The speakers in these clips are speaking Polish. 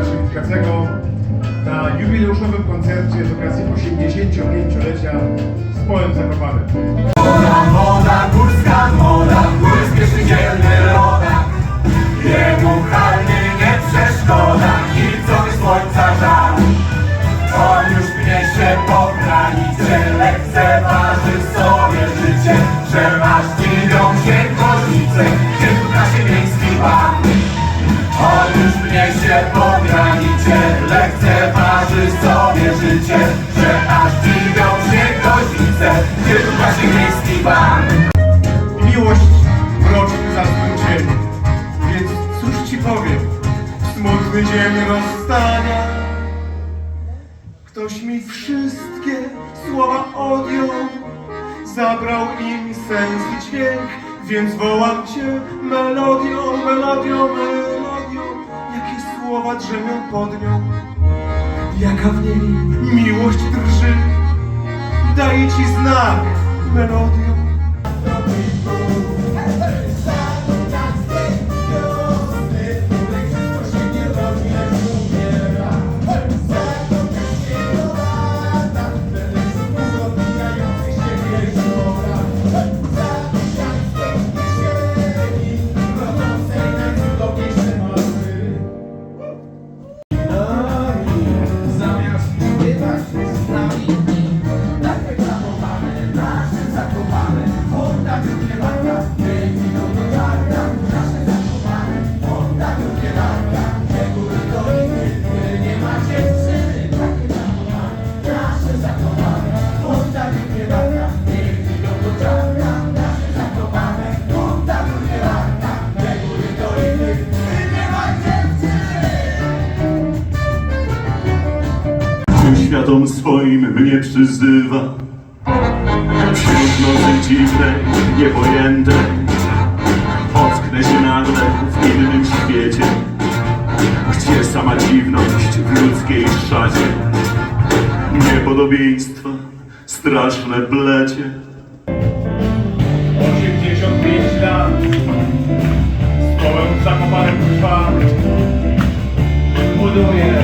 Szywitkacego na jubileuszowym koncercie z okazji 85-lecia z Połem Zakopanem. Moda górska, moda, góry spieszycielny rodak Niemuchalny, nie przeszkoda i co słońca żar On już pnie się po granicy, lekceważy sobie życie. Że aż dziwią się kozice, gdzie w klasie miejski pan rozstania Ktoś mi wszystkie słowa odjął, zabrał im sens i dźwięk, więc wołam cię melodią, melodią, melodią, jakie słowa drzemią pod nią, jaka w niej miłość drży, daje ci znak melodią. Światom swoim mnie przyzywa Dziwnej, niepojętej Ocknę się nagle w innym świecie. Gdzie sama dziwność w ludzkiej szacie. Niepodobieństwa straszne plecie. 85 lat. Z kołem zakopanym trwa Buduje,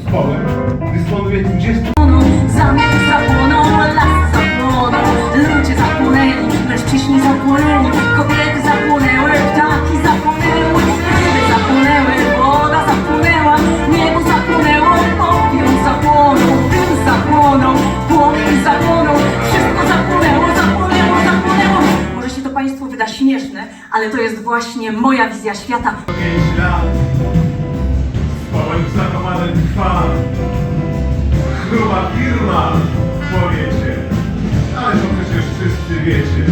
z Połem dysponuje 20 Zamek zapłonął, las zapłonął Ludzie zapłonęli, mężczyźni zapłonęli Kobiety zapłonęły, ptaki zapłonęły. Ryby zapłonęły, woda zapłonęła Niebo zapłonęło, opium zapłonął Dym zapłonął, płomień zapłonął Wszystko zapłonęło, zapłonęło, zapłonęło. Może się to Państwu wyda śmieszne, ale to jest właśnie moja wizja świata. 5 lat z Połem zakopanym trwa Chruba firma w powiecie. Ale to przecież wszyscy wiecie.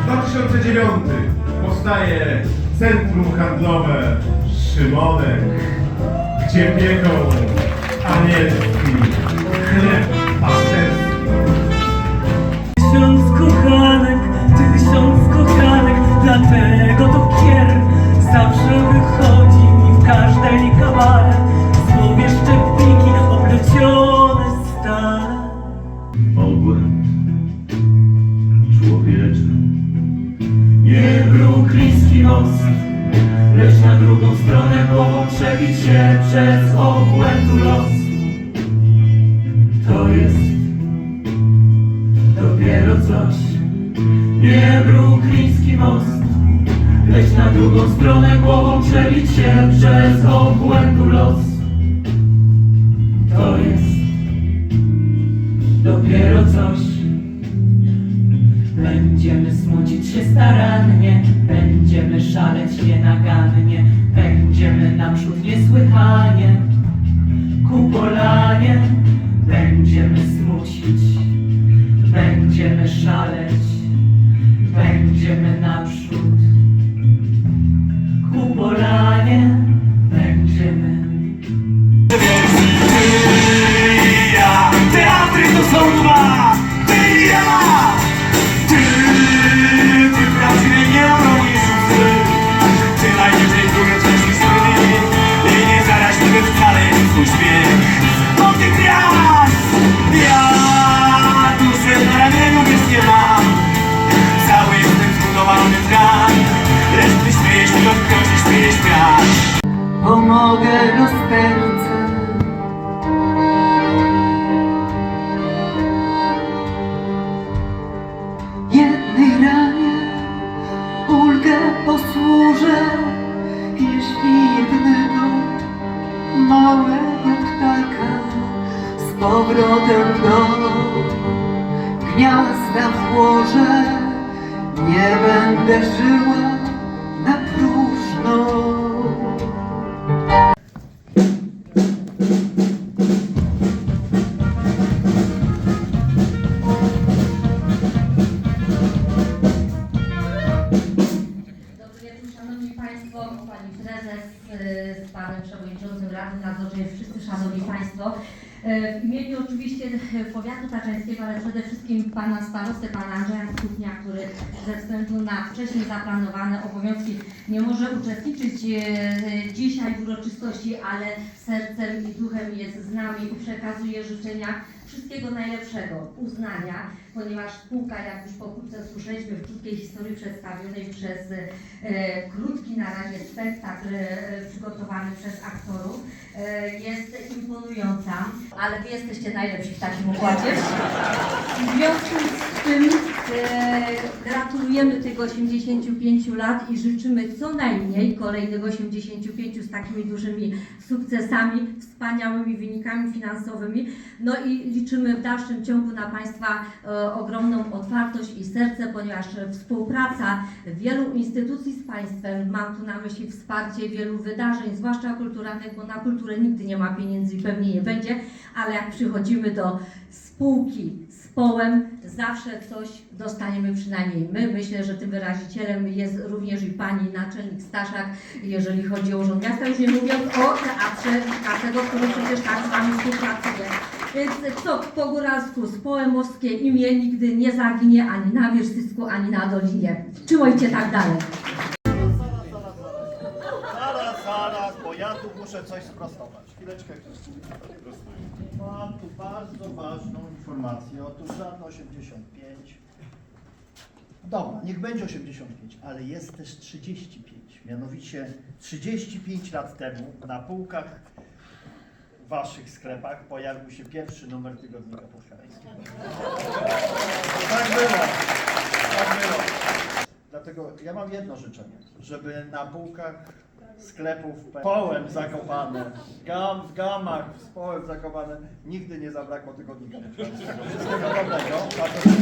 W 2009 powstaje Centrum Handlowe Szymonek, gdzie pieką 아멘. Dopiero coś. Nie brukliński most, lecz na drugą stronę głową przebić się przez obłędu los. To jest dopiero coś. Będziemy smucić się starannie, będziemy szaleć nienagannie, będziemy naprzód niesłychanie, ku polanie, będziemy smucić, Będziemy szaleć, będziemy naprzód. Ku polanie będziemy. Teatry to są dwa, ty ja. Ty, ty prawdziwie nie obronisz łzy. Ty najwyżej drugie części słyni i nie zaraźliwy wcale twój śmiech. Bo ty miał nie będę żyła na próżno. Pani Prezes y, z Panem Przewodniczącym Rady Nadzorczej, wszyscy Szanowni Państwo. Y, W imieniu oczywiście powiatu taczeńskiego, ale przede wszystkim Pana Starosty, Pana Andrzeja Stupnia, który ze względu na wcześniej zaplanowane obowiązki nie może uczestniczyć y, dzisiaj w uroczystości, ale sercem i duchem jest z nami i przekazuje życzenia wszystkiego najlepszego, uznania, ponieważ spółka, jak już pokrótce słyszeliśmy w krótkiej historii przedstawionej przez e, krótki na razie spektakl e, przygotowany przez aktorów, e, jest imponująca, ale Wy jesteście najlepsi w takim układzie. W związku z tym gratulujemy tych 85 lat i życzymy co najmniej kolejnych 85 z takimi dużymi sukcesami, wspaniałymi wynikami finansowymi. No i liczymy w dalszym ciągu na Państwa e, ogromną otwartość i serce, ponieważ współpraca wielu instytucji z Państwem, mam tu na myśli wsparcie wielu wydarzeń, zwłaszcza kulturalnych, bo na kulturę nigdy nie ma pieniędzy i pewnie nie będzie, ale jak przychodzimy do spółki z połem, zawsze coś dostaniemy przynajmniej my. Myślę, że tym wyrazicielem jest również i Pani Naczelnik Staszak, jeżeli chodzi o Urząd Miasta, już nie mówiąc o teatrze każdego, który przecież tak z Wami współpracuje. Więc co po góralsku, społemowskie imię nigdy nie zaginie ani na Wierzchysku, ani na Dolinie. Trzymajcie tak dalej. Ja tu muszę coś sprostować. Chwileczkę, Mam tu bardzo ważną informację. Otóż lat 85. Dobra, niech będzie 85, ale jest też 35. Mianowicie 35 lat temu na półkach w waszych sklepach pojawił się pierwszy numer tygodnika podhalańskiego. Tak było. Tak było. Dlatego ja mam jedno życzenie, żeby na półkach sklepów połem zakopane, gam, w gamach połem zakopane, nigdy nie zabrakło tygodnika. Wszystkiego dobrego.